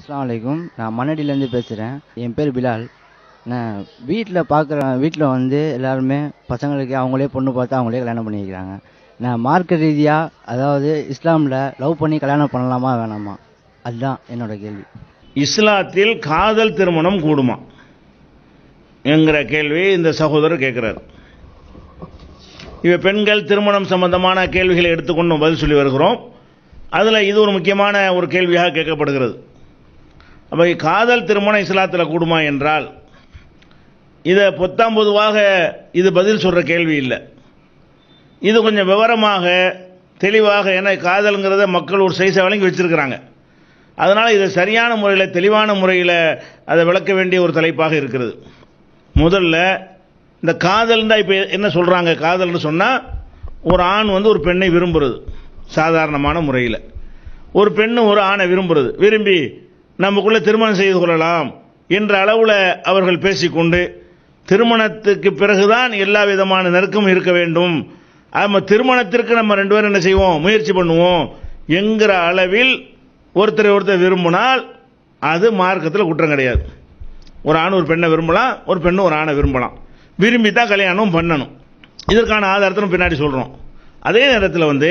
அஸ்லாம் அலைக்கும் நான் மண்ணடியிலேருந்து பேசுகிறேன் என் பேர் பிலால். நான் வீட்டில் பார்க்குற வீட்டில் வந்து எல்லாருமே பசங்களுக்கு அவங்களே பொண்ணு பார்த்து அவங்களே கல்யாணம் பண்ணிக்கிறாங்க. நான் மார்க்க ரீதியாக அதாவது இஸ்லாமில் லவ் பண்ணி கல்யாணம் பண்ணலாமா வேணாமா? அதுதான் என்னோட கேள்வி. இஸ்லாத்தில் காதல் திருமணம் கூடுமா? என்கிற கேள்வி இந்த சகோதரர் கேட்குறார். இவ பெண்கள் திருமணம் சம்பந்தமான கேள்விகளை எடுத்துக்கொண்டு பதில் சொல்லி வருகிறோம். அதில் இது ஒரு முக்கியமான ஒரு கேள்வியாக கேட்கப்படுகிறது. அப்போ காதல் திருமணம் இஸ்லாத்தில் கூடுமா என்றால் இதை பொத்தாம் பொதுவாக இது பதில் சொல்கிற கேள்வி இல்லை. இது கொஞ்சம் விவரமாக தெளிவாக ஏன்னா காதலுங்கிறத மக்கள் ஒரு சைஸை வழங்கி வச்சுருக்கிறாங்க. அதனால் இதை சரியான முறையில் தெளிவான முறையில் அதை விளக்க வேண்டிய ஒரு தலைப்பாக இருக்கிறது. முதல்ல இந்த காதல்னா இப்போ என்ன சொல்கிறாங்க காதல்னு சொன்னால் ஒரு ஆண் வந்து ஒரு பெண்ணை விரும்புகிறது சாதாரணமான முறையில். ஒரு பெண்ணு ஒரு ஆணை விரும்புகிறது விரும்பி நமக்குள்ளே திருமணம் செய்து கொள்ளலாம் என்ற அளவில் அவர்கள் பேசிக்கொண்டு திருமணத்துக்கு பிறகுதான் எல்லா விதமான நெருக்கமும் இருக்க வேண்டும். நம்ம திருமணத்திற்கு நம்ம ரெண்டு பேரும் என்ன செய்வோம்? முயற்சி பண்ணுவோம். என்கிற அளவில் ஒருத்தரை ஒருத்தர் விரும்பினால் அது மார்க்கத்தில் குற்றம் கிடையாது. ஒரு ஆண் ஒரு பெண்ணை விரும்பலாம் ஒரு பெண்ணு ஒரு ஆணை விரும்பலாம். விரும்பி தான் கல்யாணம் பண்ணணும். இதற்கான ஆதாரத்தை பின்னாடி சொல்கிறோம் அதே நேரத்தில் வந்து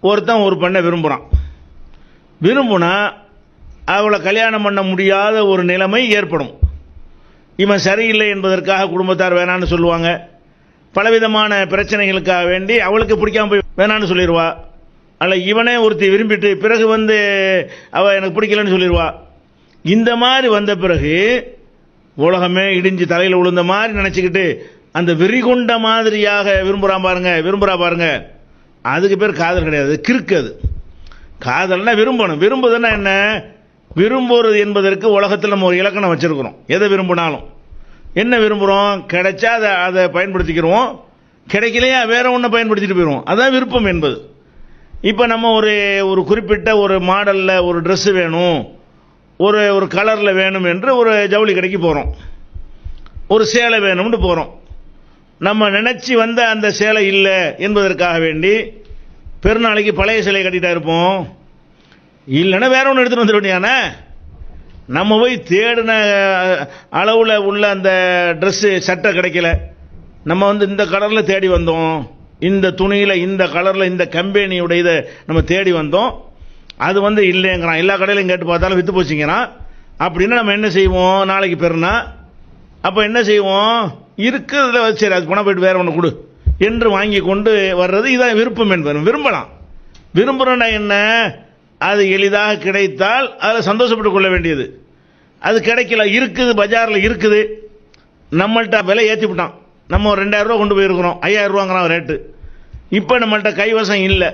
ஒருத்தன் ஒரு பெண்ணை விரும்புகிறான் விரும்புனா அவளை கல்யாணம் பண்ண முடியாத ஒரு நிலைமை ஏற்படும். இவன் சரியில்லை என்பதற்காக குடும்பத்தார் வேணான்னு சொல்லுவாங்க. பலவிதமான பிரச்சனைகளுக்காக வேண்டி அவளுக்கு பிடிக்காம போய் வேணான்னு சொல்லிடுவா. அல்ல இவனே ஒருத்தி விரும்பிட்டு பிறகு வந்து அவ எனக்கு பிடிக்கலன்னு சொல்லிடுவா. இந்த மாதிரி வந்த பிறகு உலகமே இடிஞ்சு தலையில் விழுந்த மாதிரி நினச்சிக்கிட்டு அந்த வெறிகொண்ட மாதிரியாக விரும்புகிறான் பாருங்க விரும்புகிறா பாருங்க. அதுக்கு பேர் காதல் கிடையாது கிறுக்கு அது. காதல்னா விரும்பணும். விரும்புதுன்னா என்ன? விரும்புறது என்பதற்கு உலகத்தில் நம்ம ஒரு இலக்கணம் வச்சிருக்கிறோம். எதை விரும்பினாலும். என்ன விரும்புகிறோம் கிடைச்சா அதை அதை பயன்படுத்திக்கிறோம் கிடைக்கலையா வேற ஒன்றை பயன்படுத்திட்டு போயிடுவோம் அதான் விருப்பம் என்பது. இப்போ நம்ம ஒரு ஒரு குறிப்பிட்ட ஒரு மாடலில் ஒரு ட்ரெஸ்ஸு வேணும். ஒரு ஒரு கலரில் வேணும் என்று ஒரு ஜவுளி கடைக்கு போகிறோம் ஒரு சேலை வேணும்னு போகிறோம் நம்ம நினச்சி வந்த அந்த சேலை இல்லை என்பதற்காக வேண்டி பெருநாளைக்கு பழைய சேலை கட்டிகிட்டா இருப்போம். இல்லைன்னா வேற ஒன்று எடுத்துகிட்டு வந்துட வேண்டியானே நம்ம போய் தேடின அளவில் உள்ள அந்த ட்ரெஸ்ஸு சட்டை கிடைக்கல. நம்ம வந்து இந்த கலரில் தேடி வந்தோம். இந்த துணியில் இந்த கலரில் இந்த கம்பெனியுடைய இதை நம்ம தேடி வந்தோம். அது வந்து இல்லைங்கிறான். எல்லா கடையிலையும் கேட்டு பார்த்தாலும் விற்று போச்சுங்கிறான். அப்படின்னா நம்ம என்ன செய்வோம்? நாளைக்கு பெருனா அப்போ என்ன செய்வோம்? இருக்கிறதுல வச்சு சரி அது பணம் போயிட்டு வேற ஒன்று கொடு என்று வாங்கி கொண்டு வர்றது இதான் விருப்பம் என்பது விரும்பலாம். விரும்புகிறோன்னா என்ன? அது எளிதாக கிடைத்தால் அதில் சந்தோஷப்பட்டு கொள்ள வேண்டியது. அது கிடைக்கல இருக்குது பஜாரில் இருக்குது. நம்மள்கிட்ட விலை ஏற்றி விட்டான். நம்ம ஒரு ரெண்டாயிரம் ரூபா கொண்டு போயிருக்கிறோம். ஐயாயிரம் ரூபாங்கிறான் ரேட்டு இப்போ நம்மள்கிட்ட கைவசம் இல்லை.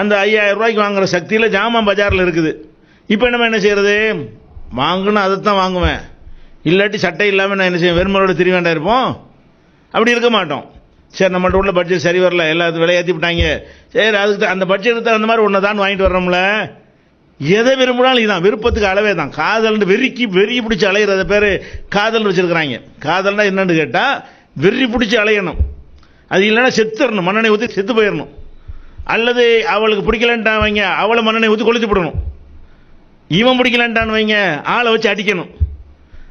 அந்த ஐயாயிரம் ரூபாய்க்கு வாங்குற சக்தியில் ஜாமான் பஜாரில் இருக்குது. இப்போ நம்ம என்ன செய்கிறது வாங்கணும் அதை தான் வாங்குவேன். இல்லாட்டி சட்டை இல்லாமல் நான் என்ன செய்வேன்? வெறுமரோடு திரி வேண்டாம் இருப்போம். அப்படி இருக்க மாட்டோம். சரி நம்மள்ட்ட உள்ள பட்ஜெட் சரி வரல எல்லாத்துக்கும் விலை ஏற்றி விட்டாங்க. சரி அதுக்கு அந்த பட்ஜெட்டு தகுந்த மாதிரி ஒன்று தான் வாங்கிட்டு வர்றோம்ல. எதை விரும்பினாலும் இதுதான் விருப்பத்துக்கு அளவே தான். காதல்னு வெறிக்கி வெறி பிடிச்சி அலையிறத பேர் காதல் வச்சுருக்குறாங்க. காதல்னா என்னன்னு கேட்டால் வெறி பிடிச்சி அலையணும். அது இல்லைன்னா செத்துடணும் மண்ணனை ஊற்றி செத்து போயிடணும் அல்லது அவளுக்கு பிடிக்கலன்ட்டான் வைங்க அவளை மண்ணனை ஊற்றி கொளுத்தி விடணும். இவன் பிடிக்கலன்ட்டான்னு வைங்க ஆளை வச்சு அடிக்கணும்.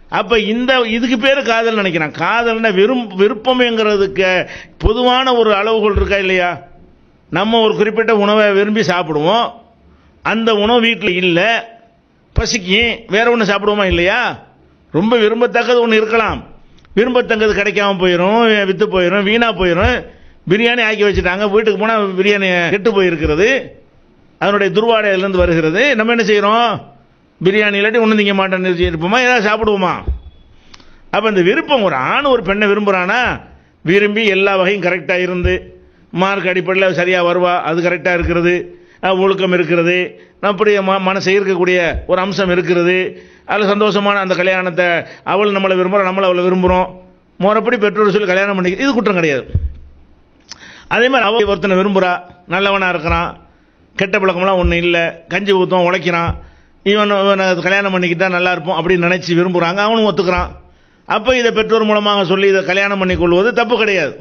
அப்போ இந்த இதுக்கு பேர் காதல் நினைக்கிறேன். காதல்னா வெறும் விருப்பமேங்கிறதுக்கு பொதுவான ஒரு அளவுகள் இருக்கா இல்லையா? நம்ம ஒரு குறிப்பிட்ட உணவை விரும்பி சாப்பிடுவோம். அந்த உணவு வீட்டில் இல்லை. பசிக்கும் வேற ஒன்று சாப்பிடுவோமா இல்லையா? ரொம்ப விரும்பத்தக்கது ஒன்று இருக்கலாம். விரும்பத்தக்கது கிடைக்காம போயிடும் விற்று போயிடும் வீணாக போயிடும் பிரியாணி ஆக்கி வச்சுட்டாங்க. வீட்டுக்கு போனால் பிரியாணி கெட்டு போயிருக்கிறது. அதனுடைய துர்வாடையிலேருந்து வருகிறது. நம்ம என்ன செய்கிறோம் பிரியாணி இல்லாட்டி ஒன்றும் திங்க மாட்டேன்னு இருப்போமா? ஏதாவது சாப்பிடுவோமா? அப்போ இந்த விருப்பம் ஒரு ஆண் ஒரு பெண்ணை விரும்புகிறானா விரும்பி எல்லா வகையும் கரெக்டாக இருந்து மார்க் அடிப்படையில் சரியாக வருவா அது கரெக்டாக இருக்கிறது ஒழுக்கம் இருக்கிறது அப்படியே ம மனசை இருக்கக்கூடிய ஒரு அம்சம் இருக்கிறது அதில் சந்தோஷமான அந்த கல்யாணத்தை அவள் நம்மளை விரும்புகிறோம் நம்மளை அவளை விரும்புகிறோம் முறைப்படி பெற்றோர் சொல்லி கல்யாணம் பண்ணிக்க இது குற்றம் கிடையாது. அதே மாதிரி அவள் ஒருத்தனை விரும்புகிறா நல்லவனாக இருக்கிறான் கெட்ட பழக்கம்லாம் ஒன்றும் இல்லை கஞ்சி ஊற்றும் உழைக்கிறான் இவன் இவனை கல்யாணம் பண்ணிக்கிட்டா நல்லா இருப்போம் அப்படின்னு நினச்சி விரும்புகிறாங்க அவனும் ஒத்துக்கிறான். அப்போ இதை பெற்றோர் மூலமாக சொல்லி இதை கல்யாணம் பண்ணி கொள்வது தப்பு கிடையாது.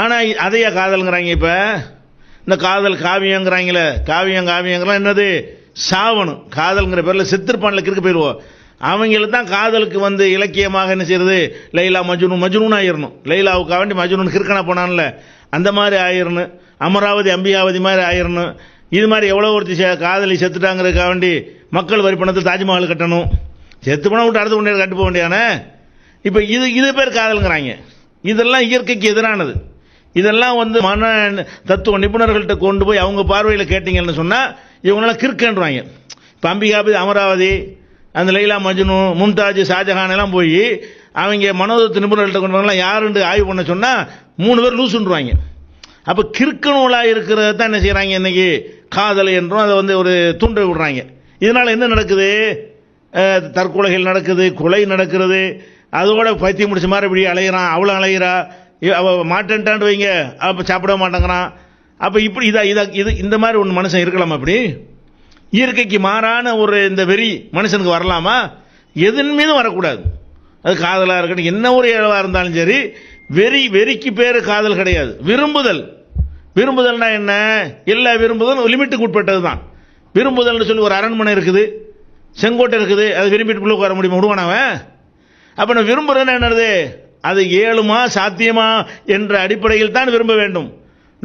ஆனால் அதையா காதல்ங்கிறாங்க இப்போ? இந்த காதல் காவியங்கிறாங்களே காவியம் காவியங்கிறான் என்னது? சாவணும். காதல்ங்கிற பேரில் செத்துருப்பான்ல கிறுக்கு போயிடுவோம் அவங்களுக்கு தான் காதலுக்கு வந்து இலக்கியமாக என்ன செய்யறது? லைலா மஜ்னு மஜ்னூன் ஆயிரணும். லைலாவுக்காக வேண்டி மஜ்னூன் கிறுக்கனா போனான்ல. அந்த மாதிரி ஆயிரணும். அமராவதி அம்பிகாவதி மாதிரி ஆயிரணும். இது மாதிரி எவ்வளோ ஒருத்தி காதலி செத்துட்டாங்கிறதுக்காக வேண்டி மக்கள் வரி பணத்தை தாஜ்மஹால் கட்டணும். செத்து பணம் விட்டு அடுத்த கொண்டே கட்டு போக வேண்டியானே இப்போ இது இது பேர் காதலுங்கிறாங்க. இதெல்லாம் இயற்கைக்கு எதிரானது. இதெல்லாம் வந்து மன தத்துவ நிபுணர்கள்ட்ட கொண்டு போய் அவங்க பார்வையில் கேட்டிங்கன்னு சொன்னால் இவங்களாம் கிறுக்கன்றாங்க. இப்போ அம்பிகாபதி அமராவதி அந்த லைலா மஜ்னு மும்தாஜ் ஷாஜஹான் எல்லாம் போய் அவங்க மனோதத்து நிபுணர்கள்ட்ட கொண்டு வரலாம் யாருன்னு ஆய்வு பண்ண சொன்னால் மூணு பேர் லூசுன்றாங்க. அப்போ கிறுக்கு நூலாக இருக்கிறத தான் என்ன செய்கிறாங்க இன்னைக்கு? காதல் என்றும் அதை வந்து ஒரு தூண்ட விடுறாங்க. இதனால் என்ன நடக்குது? தற்கொலைகள் நடக்குது கொலை நடக்கிறது. அதோட பைத்தியம் முடிச்ச மாதிரி இப்படி அலையிறான் அவ்வளோ அலையிறா. அவள் அவ மாட்டேன்ட்டான்னு வைங்க. அப்போ சாப்பிட மாட்டேங்கிறான். அப்போ இப்படி இதாக இதாக இது இந்த மாதிரி ஒன்று மனுஷன் இருக்கலாமா அப்படி இயற்கைக்கு மாறான ஒரு இந்த வெறி மனுஷனுக்கு வரலாமா? எதன் மீதும் வரக்கூடாது. அது காதலாக இருக்கட்டும் என்ன ஒரு இழவாக இருந்தாலும் சரி வெறி வெறிக்கு பேர் காதல் கிடையாது. விரும்புதல். விரும்புதல்னா என்ன? எல்லா விரும்புதலும் லிமிட்டுக்கு உட்பட்டது தான் விரும்புதல்னு சொல்லி ஒரு அரண்மனை இருக்குது. செங்கோட்டை இருக்குது. அதை விரும்பிட்டு உட்கார முடியுமா? விடுவானவன் அப்போ நான் விரும்புகிறேன்னு என்னது? அது ஏழுமா சாத்தியமா என்ற அடிப்படையில் தான் விரும்ப வேண்டும்.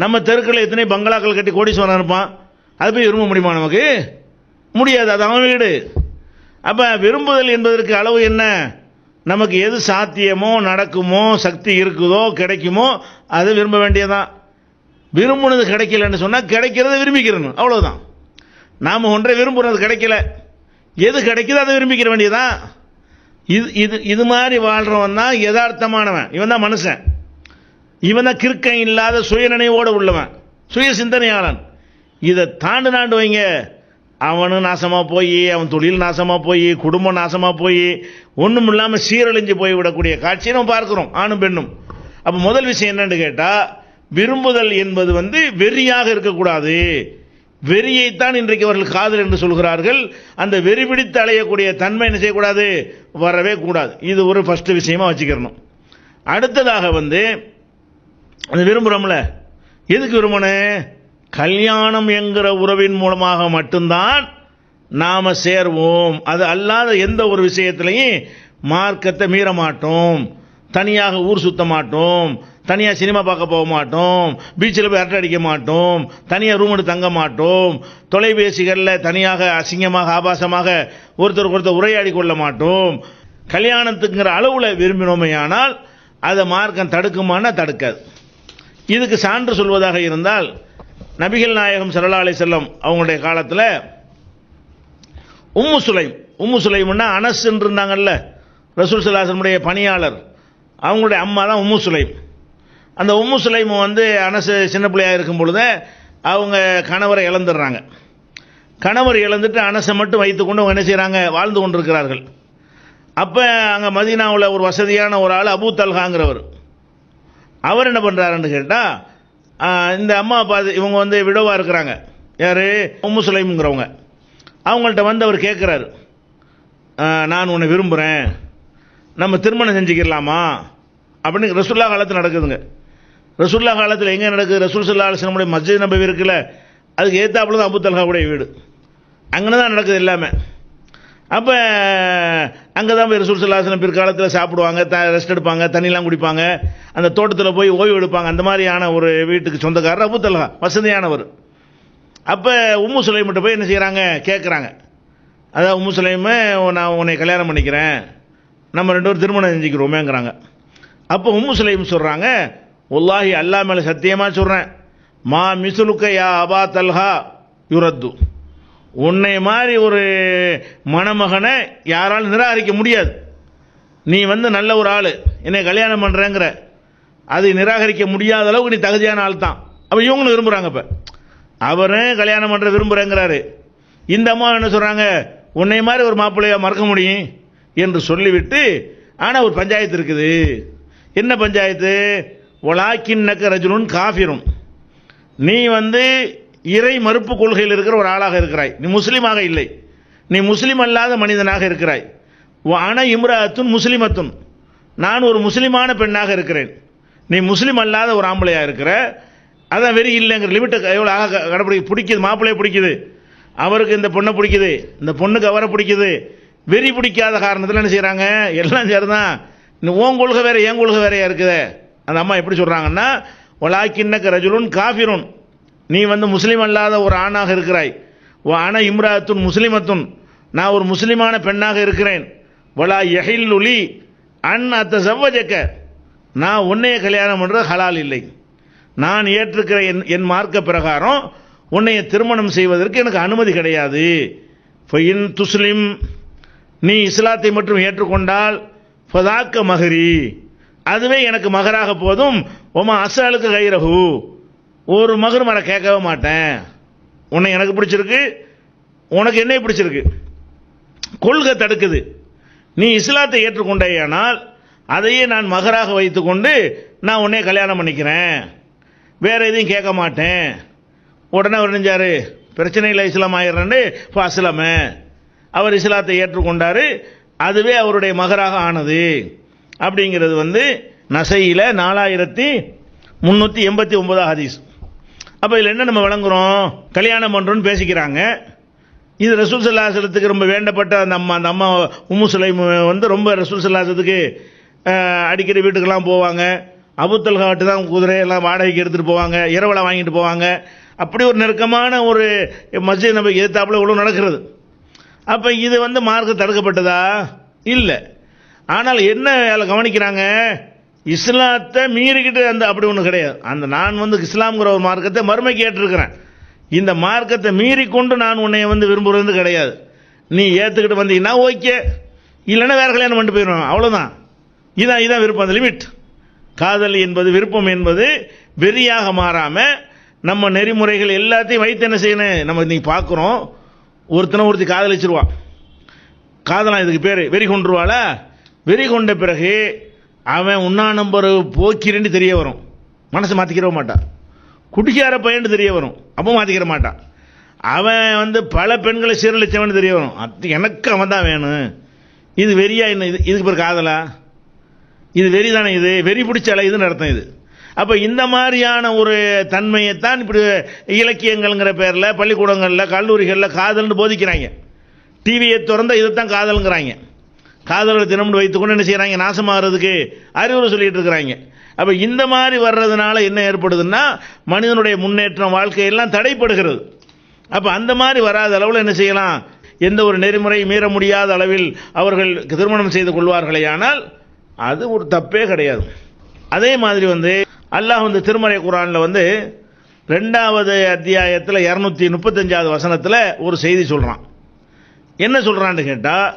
நம்ம தெருக்களில் எத்தனை பங்களாக்கள் கட்டி கோடீஸ்வரன் இருப்பான்? அது போய் விரும்ப முடியுமா நமக்கு? முடியாது. அது அவன் வீடு. அப்போ விரும்புதல் என்பதற்கு அளவு என்ன? நமக்கு எது சாத்தியமோ நடக்குமோ சக்தி இருக்குதோ கிடைக்குமோ அதை விரும்ப வேண்டியதுதான். விரும்புனது கிடைக்கலன்னு சொன்னால் கிடைக்கிறத விரும்பிக்கிறணும். அவ்வளோதான் நாம் ஒன்றை விரும்புறது கிடைக்கல. எது கிடைக்குதோ அதை விரும்பிக்கிற வேண்டியதுதான். இது இது இது மாதிரி வாழ்கிறவன் தான் யதார்த்தமானவன். இவன் தான் மனுஷன். இவன் தான் கிறுக்கம் இல்லாத சுயநினைவோடு உள்ளவன். சுய சிந்தனையாளன் இதை தாண்டு நாண்டு வைங்க. அவனும் நாசமாக போய் அவன் தொழில் நாசமாக போய் குடும்பம் நாசமாக போய் ஒன்றும் இல்லாமல் சீரழிஞ்சு போய் விடக்கூடிய காட்சியை நம்ம பார்க்குறோம் ஆணும் பெண்ணும். அப்போ முதல் விஷயம் என்னன்னு கேட்டால் விரும்புதல் என்பது வந்து வெறியாக இருக்கக்கூடாது. வெறியைத்தான் இன்றைக்கு அவர்கள் காதல் என்று சொல்கிறார்கள். அந்த வெறி பிடித்து அலையக்கூடிய தன்மை என்ன செய்யக்கூடாது? வரவே கூடாது. இது ஒரு ஃபஸ்ட்டு விஷயமா வச்சுக்கிறணும். அடுத்ததாக வந்து அது விரும்புகிறோம்ல எதுக்கு விரும்பணும் கல்யாணம் என்கிற உறவின் மூலமாக மட்டும்தான் நாம் சேர்வோம். அது அல்லாத எந்த ஒரு விஷயத்திலையும் மார்க்கத்தை மீற மாட்டோம். தனியாக ஊர் சுத்த மாட்டோம். தனியாக சினிமா பார்க்க போக மாட்டோம். பீச்சில் போய் அரட்டை அடிக்க மாட்டோம். தனியாக ரூம் எடுத்து தங்க மாட்டோம். தொலைபேசிகளில் தனியாக அசிங்கமாக ஆபாசமாக ஒருத்தருக்கு ஒருத்தர் உரையாடி கொள்ள மாட்டோம். கல்யாணத்துங்கிற அளவில் விரும்பினோமையானால் அதை மார்க்கம் தடுக்குமானா தடுக்காது. இதுக்கு சான்று சொல்வதாக இருந்தால் நபிகள் நாயகம் ஸல்லல்லாஹு செல்லம் அவங்களுடைய காலத்தில் உம்மு சுலைம் உம்மு சுலைம்னா அனஸ் இருந்தாங்கல்ல ரசூல் சலாசனுடைய பணியாளர். அவங்களுடைய அம்மா தான் உம்மு சுலைம். அந்த உம்மு சுலைமு வந்து அனசு சின்ன பிள்ளையாக இருக்கும் பொழுது அவங்க கணவரை இழந்துடுறாங்க. கணவர் இழந்துட்டு அனசை மட்டும் வைத்துக்கொண்டு அவங்க என்ன செய்கிறாங்க வாழ்ந்து கொண்டிருக்கிறார்கள். அப்போ அங்கே மதீனாவில் ஒரு வசதியான ஒரு ஆள் அபு தல்ஹாங்கிறவர். அவர் என்ன பண்ணுறாருன்னு கேட்டால் இந்த அம்மா பாது இவங்க வந்து விடவாக இருக்கிறாங்க. யார்? உம்மு சுலைமுங்கிறவங்க. அவங்கள்ட்ட வந்து அவர் கேட்குறாரு நான் உன்னை விரும்புகிறேன் நம்ம திருமணம் செஞ்சுக்கிடலாமா? அப்படின்னு ரசுல்லா காலத்தில் நடக்குதுங்க. ரசூல்லா காலத்தில் எங்கே நடக்குது? ரசூல் சல்லா அலிஸ்லமுடைய மஸ்ஜித் நபவி இருக்குல்ல அதுக்கு ஏத்தாப்புல தான் அபு தல்ஹாவுடைய வீடு. அங்கே தான் நடக்குது எல்லாமே. அப்போ அங்கே தான் போய் ரசூல் சல்லாஹலம் பிற்காலத்தில் சாப்பிடுவாங்க த ரெஸ்ட் எடுப்பாங்க தண்ணிலாம் குடிப்பாங்க அந்த தோட்டத்தில் போய் ஓய்வு எடுப்பாங்க. அந்த மாதிரியான ஒரு வீட்டுக்கு சொந்தக்காரர் அபு தல்ஹா வசதியானவர். அப்போ உம்மு சுலைமிட்ட போய் என்ன செய்கிறாங்க கேட்குறாங்க அதான் உம்மு சுலைமு நான் உன்னை கல்யாணம் பண்ணிக்கிறேன். நம்ம ரெண்டு பேரும் திருமணம் செஞ்சுக்கிறோமேங்கிறாங்க. அப்போ உம்மு சுலைம் சொல்கிறாங்க உல்லாஹி அல்லா மேலே சத்தியமாக சொல்கிறேன் மா மிசுலுக்க யா அபா தல்ஹா யுரத்து. உன்னை மாதிரி ஒரு மணமகனை யாராலும் நிராகரிக்க முடியாது. நீ வந்து நல்ல ஒரு ஆள். என்னை கல்யாணம் பண்ணுறேங்கிற அதை நிராகரிக்க முடியாத அளவுக்கு நீ தகுதியான ஆள் தான். அப்போ இவங்களும் விரும்புகிறாங்க இப்போ. அவரே கல்யாணம் பண்ணுற விரும்புகிறேங்கிறாரு இந்த அம்மா என்ன சொல்கிறாங்க உன்னை மாதிரி ஒரு மாப்பிள்ளையாக மறக்க முடியும் என்று சொல்லிவிட்டு ஆனால் ஒரு பஞ்சாயத்து இருக்குது. என்ன பஞ்சாயத்து? ஒலாக்கின்னக்க ரஜுலுன் காஃபிரும் நீ வந்து இறை மறுப்பு கொள்கையில் இருக்கிற ஒரு ஆளாக இருக்கிறாய். நீ முஸ்லீமாக இல்லை. நீ முஸ்லீம் அல்லாத மனிதனாக இருக்கிறாய். அன இம்ராத்துன் முஸ்லிமத்துன் நான் ஒரு முஸ்லிமான பெண்ணாக இருக்கிறேன். நீ முஸ்லீம் அல்லாத ஒரு ஆம்பளையாக இருக்கிற. அதான் வெறி இல்லைங்கிற லிமிட்டை எவ்வளோ ஆக கடைப்பிடி பிடிக்குது மாப்பிள்ளையை பிடிக்குது. அவருக்கு இந்த பொண்ணை பிடிக்குது. இந்த பொண்ணுக்கு அவரை பிடிக்குது. வெறி பிடிக்காத காரணத்தில் என்ன செய்கிறாங்க எல்லாம் சரிதான். இன்னும் உன் கொள்கை வேறு என் கொள்கை வேறையாக இருக்குது? அந்த அம்மா எப்படி சொல்கிறாங்கன்னா ஒலாக்கின்னக்க ரஜுலுன் காஃபிருன். நீ வந்து முஸ்லீம் அல்லாத ஒரு ஆணாக இருக்கிறாய். ஓ ஆன இம்ராத்துன் முஸ்லிமத்துன். நான் ஒரு முஸ்லிமான பெண்ணாக இருக்கிறேன். வலா யஹில்லுலி அன் அத்த செவ்வஜக்க நான் உன்னைய கல்யாணம் பண்ணுறது ஹலால் இல்லை. நான் ஏற்றுக்கிற என் என் மார்க்க பிரகாரம் உன்னைய திருமணம் செய்வதற்கு எனக்கு அனுமதி கிடையாது. இன் துஸ்லிம். நீ இஸ்லாத்தை மட்டும் ஏற்றுக்கொண்டால் ஃபதாக்க மகரி அதுவே எனக்கு மகராக போதும். உமா அசாலுக்கு கைரகு ஒரு மகர் மர கேட்கவே மாட்டேன். உன்னை எனக்கு பிடிச்சிருக்கு. உனக்கு என்னை பிடிச்சிருக்கு. கொள்கை தடுக்குது. நீ இஸ்லாத்தை ஏற்றுக்கொண்டேயானால் அதையே நான் மகராக வைத்துக்கொண்டு நான் உன்னே கல்யாணம் பண்ணிக்கிறேன். வேறு எதையும் கேட்க மாட்டேன். உடனே அவர் நெஞ்சாரு பிரச்சனை இல்லை இஸ்லாம் ஆயிடுறேன்னு அஸ்லாமே அவர் இஸ்லாத்தை ஏற்றுக்கொண்டார். அதுவே அவருடைய மகராக ஆனது. அப்படிங்கிறது வந்து நசையில் நாலாயிரத்தி முந்நூற்றி எண்பத்தி ஒன்பதாம் ஹதீஸ். அப்போ இதில் என்ன நம்ம வழங்குறோம்? கல்யாணம் பண்ணுறோன்னு பேசிக்கிறாங்க. இது ரசூல் சல்லாசலத்துக்கு ரொம்ப வேண்டப்பட்ட அந்த அம்மா அந்த அம்மா உம்மு சுலைம் வந்து ரொம்ப ரசூல் சல்லாசத்துக்கு அடிக்கடி வீட்டுக்கெல்லாம் போவாங்க. அபுத்தல் காட்டு தான் குதிரையெல்லாம் வாடகைக்கு எடுத்துகிட்டு போவாங்க. இரவலை வாங்கிட்டு போவாங்க. அப்படி ஒரு நெருக்கமான ஒரு மஸ்ஜித் நம்ம எதிர்த்தாப்புல இவ்வளோ நடக்கிறது. அப்போ இது வந்து மார்க்கு தடுக்கப்பட்டதா? இல்லை. ஆனால் என்ன அதில் கவனிக்கிறாங்க? இஸ்லாத்தை மீறிக்கிட்டு அந்த அப்படி ஒன்றும் கிடையாது. அந்த நான் வந்து இஸ்லாம்ங்கிற ஒரு மார்க்கத்தை மறுமை கேட்டிருக்கிறேன். இந்த மார்க்கத்தை மீறி கொண்டு நான் உன்னை வந்து விரும்புகிறது கிடையாது. நீ ஏற்றுக்கிட்டு வந்தீங்கன்னா ஓகே. இல்லைன்னா வேறு கல்யாணம் பண்ணிட்டு போயிடுவேன். அவ்வளோதான் இதான் இதான் விருப்பம். அந்த லிமிட். காதல் என்பது விருப்பம் என்பது வெறியாக மாறாமல் நம்ம நெறிமுறைகள் எல்லாத்தையும் வைத்து என்ன செய்யணும்? நம்ம இன்றைக்கி பார்க்குறோம். ஒருத்தனை ஒருத்தி காதலிச்சிருவான் காதலாம் இதுக்கு பேர் வெறி கொண்டுருவாள வெறி கொண்ட பிறகு அவன் உண்ணா நம்பர் போக்கிறேன்னு தெரிய வரும். மனசை மாற்றிக்கிறவ மாட்டான். குடிக்கார பையன் தெரிய வரும். அப்போ மாற்றிக்கிற மாட்டான். அவன் வந்து பல பெண்களை சீரழிச்சவன் தெரிய வரும். அது எனக்கு அவன் தான் வேணும். இது வெறியா என்ன? இது இதுக்கு பேர் காதலா? இது வெறி தானே இது? வெறி பிடிச்ச இது அர்த்தம் இது. அப்போ இந்த மாதிரியான ஒரு தன்மையைத்தான் இப்படி இலக்கியங்கள்ங்கிற பேரில் பள்ளிக்கூடங்களில் கல்லூரிகளில் காதல்னு போதிக்கிறாங்க. டிவியை திறந்த இதைத்தான் காதலுங்கிறாங்க. காதலர் தினம்னு வைத்துக்கொண்டு என்ன செய்கிறாங்க நாசமாகிறதுக்கு அறிவுரை சொல்லிட்டு இருக்கிறாங்க. அப்போ இந்த மாதிரி வர்றதுனால என்ன ஏற்படுதுன்னா மனிதனுடைய முன்னேற்றம் வாழ்க்கையெல்லாம் தடைப்படுகிறது. அப்போ அந்த மாதிரி வராத அளவில் என்ன செய்யலாம்? எந்த ஒரு நெறிமுறை மீற முடியாத அளவில் அவர்கள் திருமணம் செய்து கொள்வார்களே ஆனால் அது ஒரு தப்பே கிடையாது. அதே மாதிரி வந்து அல்லாஹ் வந்து திருமறை குரானில் வந்து ரெண்டாவது அத்தியாயத்தில் இரநூத்தி முப்பத்தஞ்சாவது வசனத்தில் ஒரு செய்தி சொல்கிறான் என்ன சொல்கிறான்னு கேட்டால்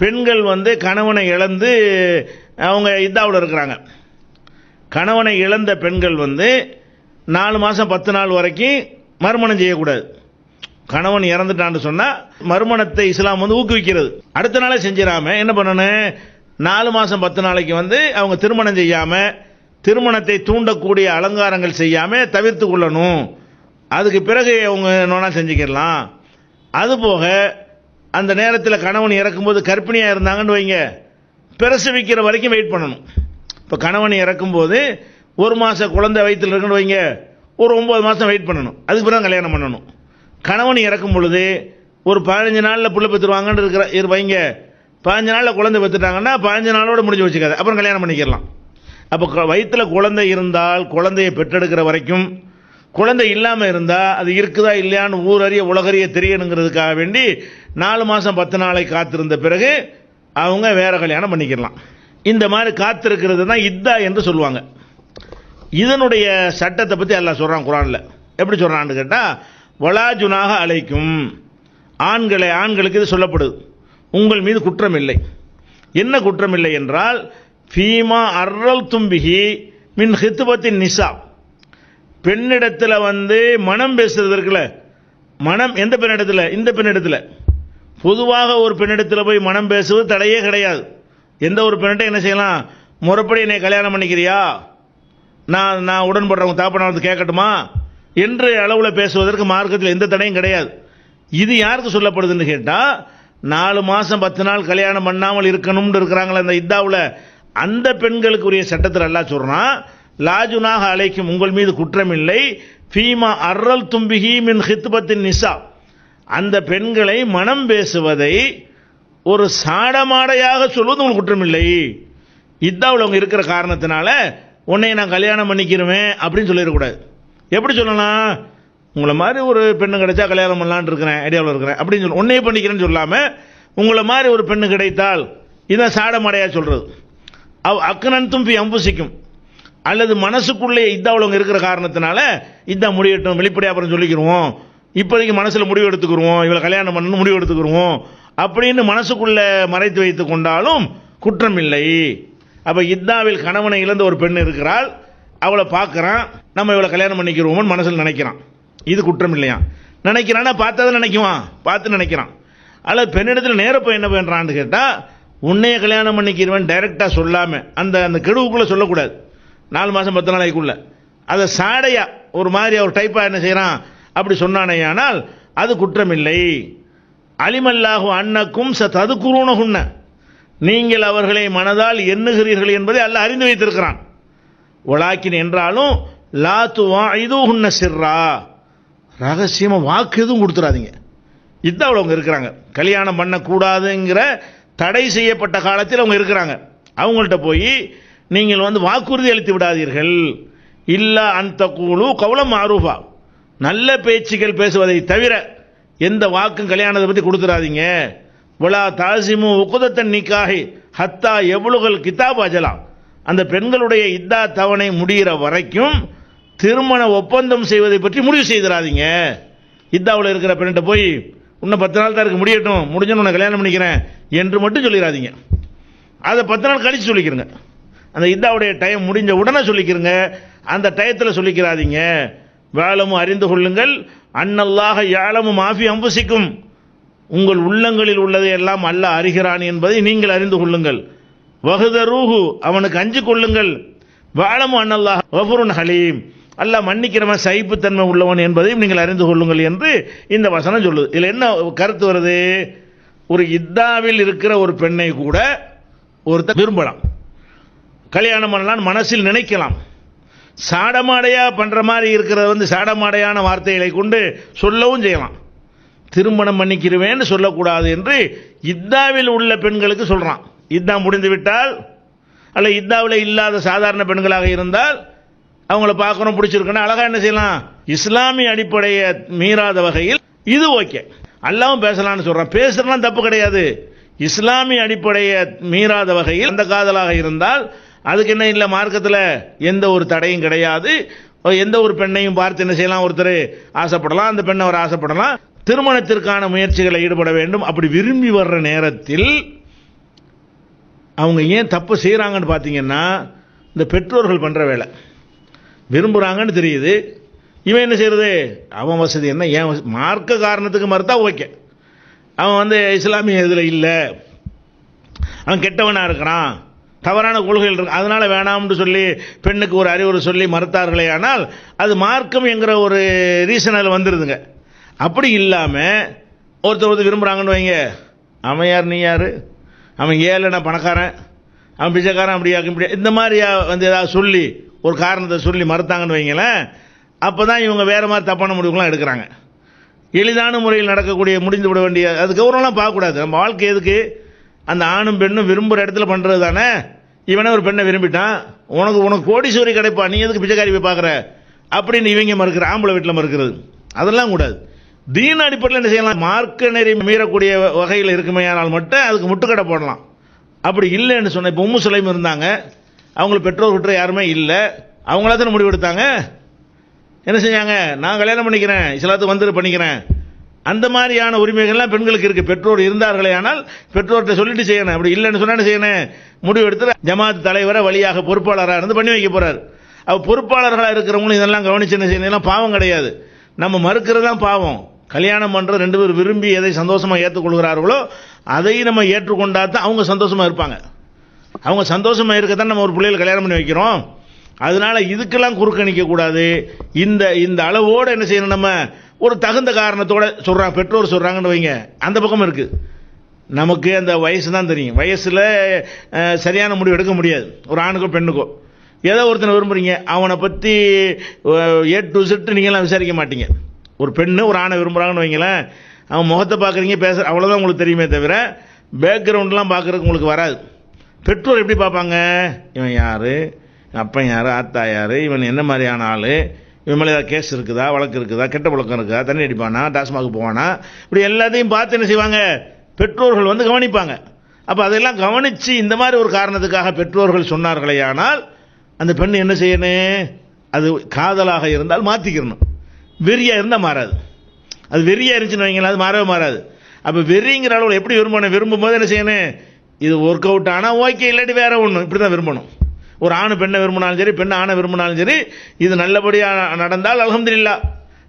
பெண்கள் வந்து கணவனை இழந்து அவங்க இதாவில் இருக்கிறாங்க. கணவனை இழந்த பெண்கள் வந்து நாலு மாதம் பத்து நாள் வரைக்கும் மறுமணம் செய்யக்கூடாது. கணவன் இறந்துட்டான்னு சொன்னால் மறுமணத்தை இஸ்லாம் வந்து ஊக்குவிக்கிறது. அடுத்த நாளே செஞ்சிடாம என்ன பண்ணணும்? நாலு மாதம் பத்து நாளைக்கு வந்து அவங்க திருமணம் செய்யாமல் திருமணத்தை தூண்டக்கூடிய அலங்காரங்கள் செய்யாமல் தவிர்த்து கொள்ளணும். அதுக்கு பிறகு அவங்க நோனா செஞ்சுக்கிடலாம். அதுபோக அந்த நேரத்தில் கணவன் இறக்கும்போது கர்ப்பிணியாக இருந்தாங்கன்னு வைங்க. பிரசவிக்கிற வரைக்கும் வெயிட் பண்ணணும். இப்போ கணவன் இறக்கும்போது ஒரு மாதம் குழந்தை வயிற்றில் இருக்குன்னு வைங்க. ஒரு ஒம்பது மாதம் வெயிட் பண்ணணும். அதுக்கு பிறகு கல்யாணம் பண்ணணும். கணவன் இறக்கும் பொழுது ஒரு பதினஞ்சு நாளில் புள்ள பெற்றுருவாங்கன்னு இருக்கிற இரு வைங்க. பதினஞ்சு நாளில் குழந்தை பெற்றுட்டாங்கன்னா பதினஞ்சு நாளோட முடிஞ்சு வச்சுக்காது. அப்புறம் கல்யாணம் பண்ணிக்கலாம் அப்போ வயிற்றில் குழந்தை இருந்தால் குழந்தையை பெற்றெடுக்கிற வரைக்கும் குழந்தை இல்லாமல் இருந்தால் அது இருக்குதா இல்லையான்னு ஊரறிய உலகறிய தெரியணுங்கிறதுக்காக வேண்டி நாலு மாதம் பத்து நாளை காத்திருந்த பிறகு அவங்க வேற கல்யாணம் பண்ணிக்கலாம் இந்த மாதிரி காத்திருக்கிறது தான் இத்தா என்று சொல்லுவாங்க. இதனுடைய சட்டத்தை பற்றி எல்லாம் சொல்கிறான் குரானில். எப்படி சொல்கிறான்னு கேட்டால் வலாஜுனாக அழைக்கும் ஆண்களை ஆண்களுக்கு இது சொல்லப்படுது. உங்கள் மீது குற்றம் இல்லை. என்ன குற்றம் இல்லை என்றால் ஃபீமா அர்ரல் தும்பிகி மின் ஹித்துபத்தின் நிசா. பெண்ணிடத்தில் வந்து மனம் பேசுறது இருக்குல்ல மனம் எந்த பெண்ணிடத்தில்? இந்த பெண்ணிடத்தில். பொதுவாக ஒரு பெண்ணிடத்தில் போய் மனம் பேசுவது தடையே கிடையாது. எந்த ஒரு பெண்ணிட்ட என்ன செய்யலாம்? முறைப்படி என்னை கல்யாணம் பண்ணிக்கிறியா? நான் நான் உடன்படுறவங்க தாப்பனா வந்து கேட்கட்டுமா? என்று அளவில் பேசுவதற்கு மார்க்கத்தில் எந்த தடையும் கிடையாது. இது யாருக்கு சொல்லப்படுதுன்னு கேட்டால் நாலு மாதம் பத்து நாள் கல்யாணம் பண்ணாமல் இருக்கணும்னு இருக்கிறாங்களே அந்த இத்தாவில் அந்த பெண்களுக்குரிய சட்டத்தில் எல்லாம் சொல்கிறான் லாஜுனாக அழைக்கும் உங்கள் மீது குற்றமில்லை ஃபீமா அர்ரல் தும்பிகி மின் ஹித்பத்தின் நிசா. அந்த பெண்களை மனம் பேசுவதை ஒரு சாடமாடையாக சொல்வது உங்களுக்கு குற்றமில்லை. இதாவில் அவங்க இருக்கிற காரணத்தினால உன்னை நான் கல்யாணம் பண்ணிக்கிறவேன் அப்படின்னு சொல்லிடக்கூடாது. எப்படி சொல்லலாம்? உங்களை மாதிரி ஒரு பெண்ணு கிடைச்சா கல்யாணம் பண்ணலான்னு இருக்கிறேன் ஐடியாவில் இருக்கிறேன். அப்படின்னு சொல்லி உன்னையே பண்ணிக்கிறேன்னு சொல்லாமல் உங்களை மாதிரி ஒரு பெண்ணு கிடைத்தால் இதான் சாடமாடையாக சொல்கிறது அவ் அக்கனன் தும்பி அம்புசிக்கும். அல்லது மனசுக்குள்ளே இதாவுலவங்க இருக்கிற காரணத்தினால இதான் முடியட்டும் வெளிப்படையாக அப்புறம் சொல்லிக்கிருவோம். இப்போதைக்கு மனசில் முடிவு எடுத்துக்கிடுவோம் இவளை கல்யாணம் பண்ணணும் முடிவு எடுத்துக்கிருவோம் அப்படின்னு மனசுக்குள்ளே மறைத்து வைத்து கொண்டாலும் குற்றம் இல்லை அப்போ இத்தாவில் கணவனை இழந்த ஒரு பெண் இருக்கிறாள் அவளை பார்க்குறான் நம்ம இவளை கல்யாணம் பண்ணிக்கிறோம்னு மனசில் நினைக்கிறான். இது குற்றம் இல்லையா நினைக்கிறான்னா பார்த்ததை நினைக்குவான் பார்த்து நினைக்கிறான். அல்லது பெண்ணிடத்தில் நேரப்போ போய் என்ன பண்ணுறான்னு கேட்டால் உன்னைய கல்யாணம் பண்ணிக்கிறவன் டைரெக்டாக சொல்லாமல் அந்த அந்த கெடுவுக்குள்ளே சொல்லக்கூடாது. நாலு மாதம் பத்து நாளைக்குள்ளே. அதை சாடையாக ஒரு மாதிரி அவர் டைப்பாக என்ன செய்கிறான் அப்படி சொன்னானேயானால் அது குற்றமில்லை. அலிமல்லாகும் அன்னக்கும் ச ததுக்குருணகுன்ன நீங்கள் அவர்களை மனதால் எண்ணுகிறீர்கள் என்பதை அல்ல அறிந்து வைத்திருக்கிறான். ஒலாக்கின் என்றாலும் லா இதுவும் உன்ன சிர்ரா. ரகசியமாக வாக்கு எதுவும் கொடுத்துறாதீங்க இதுதான் அவங்க இருக்கிறாங்க. கல்யாணம் பண்ணக்கூடாதுங்கிற தடை செய்யப்பட்ட காலத்தில் அவங்க இருக்கிறாங்க. அவங்கள்ட்ட போய் நீங்கள் வந்து வாக்குறுதி அளித்து விடாதீர்கள். இல்லை அந்த கூழு கவலம் ஆரூபா நல்ல பேச்சுகள் பேசுவதை தவிர எந்த வாக்கும் கல்யாணத்தை பற்றி கொடுத்துடாதீங்க விழா தாசிமு உக்குதத்தன் நிக்காகி ஹத்தா எவ்வளவுகள் கிதாப் அஜலாம். அந்த பெண்களுடைய இத்தா தவணை முடிகிற வரைக்கும் திருமண ஒப்பந்தம் செய்வதை பற்றி முடிவு செய்திடாதீங்க இத்தாவில் இருக்கிற பெண்ணிட்ட போய் இன்னும் பத்து நாள் தான் இருக்கு முடியட்டும். முடிஞ்சு உன்னை கல்யாணம் பண்ணிக்கிறேன். என்று மட்டும் சொல்லிடாதீங்க அதை பத்து நாள் கழித்து சொல்லிக்கிறங்க. அந்த இதாவுடைய டைம் முடிஞ்ச உடனே சொல்லிக்கிறங்க. அந்த டயத்தில் சொல்லிக்கிறாதீங்க. வேலமும் அறிந்து கொள்ளுங்கள். அன்னல்லாக யாழமும் மாஃபி அம்புசிக்கும். உங்கள் உள்ளங்களில் உள்ளதை எல்லாம் அல்ல அறிகிறான் என்பதை நீங்கள் அறிந்து கொள்ளுங்கள். வகுதரூஹு அவனுக்கு அஞ்சு கொள்ளுங்கள். வாழமும் அன்னல்லாஹ் வபுருன் ஹலீம். அல்லாஹ் மன்னிக்கிறவன் சகிப்புத்தன்மை உள்ளவன் என்பதையும் நீங்கள் அறிந்து கொள்ளுங்கள் என்று இந்த வசனம் சொல்லுது. இதில் என்ன கருத்து வருது? ஒரு இத்தாவில் இருக்கிற ஒரு பெண்ணை கூட ஒருத்தர் விரும்பலாம். கல்யாணம் பண்ணலாம் மனசில் நினைக்கலாம். சாடமாடையாக பண்ணுற மாதிரி இருக்கிறத வந்து சாடமாடையான வார்த்தைகளை கொண்டு சொல்லவும் செய்யலாம். திருமணம் பண்ணிக்கிறவேன்னு சொல்லக்கூடாது என்று இத்தாவில் உள்ள பெண்களுக்கு சொல்கிறான் இத்தா முடிந்துவிட்டால் அல்ல இத்தாவில் இல்லாத சாதாரண பெண்களாக இருந்தால் அவங்கள பார்க்கணும் பிடிச்சிருக்குன்னா அழகாக என்ன செய்யலாம்? இஸ்லாமிய அடிப்படையை மீறாத வகையில் இது ஓகே. அல்லாவும் பேசலாம்னு சொல்கிறான் பேசுறதுலாம் தப்பு கிடையாது. இஸ்லாமிய அடிப்படையை மீறாத வகையில் அந்த காதலாக இருந்தால் அதுக்கு என்ன இல்லை மார்க்கத்தில் எந்த ஒரு தடையும் கிடையாது. எந்த ஒரு பெண்ணையும் பார்த்து என்ன செய்யலாம் ஒருத்தர் ஆசைப்படலாம் அந்த பெண்ணை அவர் ஆசைப்படலாம். திருமணத்திற்கான முயற்சிகளை ஈடுபட வேண்டும். அப்படி விரும்பி வர்ற நேரத்தில் அவங்க ஏன் தப்பு செய்கிறாங்கன்னு பார்த்தீங்கன்னா இந்த பெற்றோர்கள் பண்ணுற வேலை. விரும்புகிறாங்கன்னு தெரியுது. இவன் என்ன செய்கிறது அவன் வசதி என்ன? ஏன் வசதி மார்க்க காரணத்துக்கு மறுத்தா ஓகே. அவன் வந்து இஸ்லாமிய இதில் இல்லை. அவன் கெட்டவனாக இருக்கிறான். தவறான கொள்கைகள் இருக்கு. அதனால் வேணாம்னு சொல்லி பெண்ணுக்கு ஒரு அறிவுரை சொல்லி மறுத்தார்களே ஆனால் அது மார்க்கம் என்கிற ஒரு ரீசனில் வந்துடுதுங்க அப்படி இல்லாமல் ஒருத்தர் ஒருத்தர் விரும்புகிறாங்கன்னு வைங்க. அவன் யார் நீ யார் அவன் ஏழைனா பணக்காரன் அவன் பிச்சைக்காரன் அப்படியா இப்படி. இந்த மாதிரியா வந்து ஏதாவது சொல்லி ஒரு காரணத்தை சொல்லி மறுத்தாங்கன்னு வைங்களேன். அப்போ தான் இவங்க வேறு மாதிரி தப்பான முடிவுகள்லாம் எடுக்கிறாங்க. எளிதான முறையில் நடக்கக்கூடிய முடிந்து விட வேண்டிய அது கௌரவம்லாம் பார்க்கக்கூடாது. நம்ம வாழ்க்கை எதுக்கு? அந்த ஆணும் பெண்ணும் விரும்புகிற இடத்துல பண்ணுறது தானே? இவனே ஒரு பெண்ணை விரும்பிட்டான். உனக்கு உனக்கு கோடீஸ்வரி கிடைப்பா. நீ எதுக்கு பிச்சைக்காரி போய் பார்க்குற? அப்படின்னு இவங்க மறுக்கிற ஆம்பளை வீட்டில் மறுக்கிறது. அதெல்லாம் கூடாது. தீன அடிப்படையில் என்ன செய்யலாம்? மார்க்க நெறி மீறக்கூடிய வகையில் இருக்குமையானால் மட்டும் அதுக்கு முட்டுக்கடை போடலாம். அப்படி இல்லைன்னு சொன்ன இப்போ உம்மு சுலைம் இருந்தாங்க. அவங்களுக்கு பெற்றோர் கிட்ட யாருமே இல்லை. அவங்களா தானே முடிவு எடுத்தாங்க என்ன செஞ்சாங்க? நான் கல்யாணம் பண்ணிக்கிறேன். இஸ்லாத்துக்கு வந்துட்டு பண்ணிக்கிறேன். அந்த மாதிரியான உரிமைகள்லாம் பெண்களுக்கு இருக்கு. பெற்றோர் இருந்தார்களே ஆனால் பெற்றோர்கிட்ட சொல்லிட்டு செய்யணும். அப்படி இல்லைன்னு சொன்னா செய்யணும்? முடிவு எடுத்து ஜமாத் தலைவரை வழியாக பொறுப்பாளராக இருந்து பண்ணி வைக்க போறாரு. அவ பொறுப்பாளர்களாக இருக்கிறவங்களும் இதெல்லாம் கவனிச்சு என்ன செய்யணும்? பாவம் கிடையாது. நம்ம மறுக்கிறது தான் பாவம். கல்யாணம் பண்ணுற ரெண்டு பேர் விரும்பி எதை சந்தோஷமாக ஏற்றுக்கொள்கிறார்களோ அதை நம்ம ஏற்றுக்கொண்டா தான் அவங்க சந்தோஷமாக இருப்பாங்க. அவங்க சந்தோஷமாக இருக்க தான் நம்ம ஒரு பிள்ளைகள் கல்யாணம் பண்ணி வைக்கிறோம். அதனால இதுக்கெல்லாம் குறுக்கணிக்க கூடாது. இந்த இந்த அளவோடு என்ன செய்யணும் நம்ம ஒரு தகுந்த காரணத்தோட சொல்கிறாங்க பெற்றோர் சொல்கிறாங்கன்னு வைங்க. அந்த பக்கம் இருக்குது நமக்கு அந்த வயசு தான் தெரியும். வயசில் சரியான முடிவு எடுக்க முடியாது. ஒரு ஆணுக்கோ பெண்ணுக்கோ. ஏதோ ஒருத்தனை விரும்புகிறீங்க அவனை பற்றி ஏ டு செட்டு நீங்களாம் விசாரிக்க மாட்டீங்க. ஒரு பெண்ணு ஒரு ஆணை விரும்புகிறாங்கன்னு வைங்களேன். அவன் முகத்தை பார்க்குறீங்க பேச அவ்வளோதான் உங்களுக்கு தெரியுமே தவிர பேக்ரவுண்ட்லாம் பார்க்குறதுக்கு உங்களுக்கு வராது. பெற்றோர் எப்படி பார்ப்பாங்க? இவன் யார்? அப்பன் யார்? ஆத்தா யார்? இவன் என்ன மாதிரியான ஆள்? இவன் மேலே ஏதாவது கேஸ் இருக்குதா வழக்கு இருக்குதா கெட்ட பழக்கம் இருக்குதா தண்ணி அடிப்பானா டாஸ்மாக் போவானா? இப்படி எல்லாத்தையும் பார்த்து என்ன செய்வாங்க? பெற்றோர்கள் வந்து கவனிப்பாங்க. அப்போ அதெல்லாம் கவனித்து இந்த மாதிரி ஒரு காரணத்துக்காக பெற்றோர்கள் சொன்னார்களேயானால் அந்த பெண் என்ன செய்யணும்? அது காதலாக இருந்தால் மாற்றிக்கிறணும் வெறியாக இருந்தால் மாறாது. அது வெறியாக இருந்துச்சுன்னு வைங்களேன் அது மாறவே மாறாது. அப்போ வெறிங்கிற அளவில் எப்படி விரும்பணும்? விரும்பும் போது என்ன செய்யணும்? இது ஒர்க் அவுட் ஆனால் ஓகே இல்லாட்டி வேறு ஒன்று இப்படி தான் விரும்பணும். ஒரு ஆண் பெண்ணை விரும்பினாலும் சரி பெண் ஆணை விரும்பினாலும் சரி இது நல்லபடியாக நடந்தால் அலமதுல்லா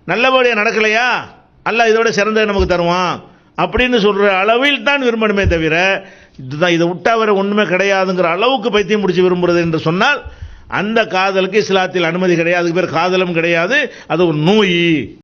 நல்லபடியாக நடக்கலையா? அல்ல இதோட சிறந்ததை நமக்கு தருவான். அப்படின்னு சொல்கிற அளவில் தான் விரும்பணுமே தவிர இதுதான் இதை விட்டா வர ஒன்றுமே கிடையாதுங்கிற அளவுக்கு பைத்தியம் பிடிச்சி விரும்புறது என்று சொன்னால் அந்த காதலுக்கு இஸ்லாத்தில் அனுமதி கிடையாது. அதுக்கு பேர் காதலும் கிடையாது. அது ஒரு நோய்.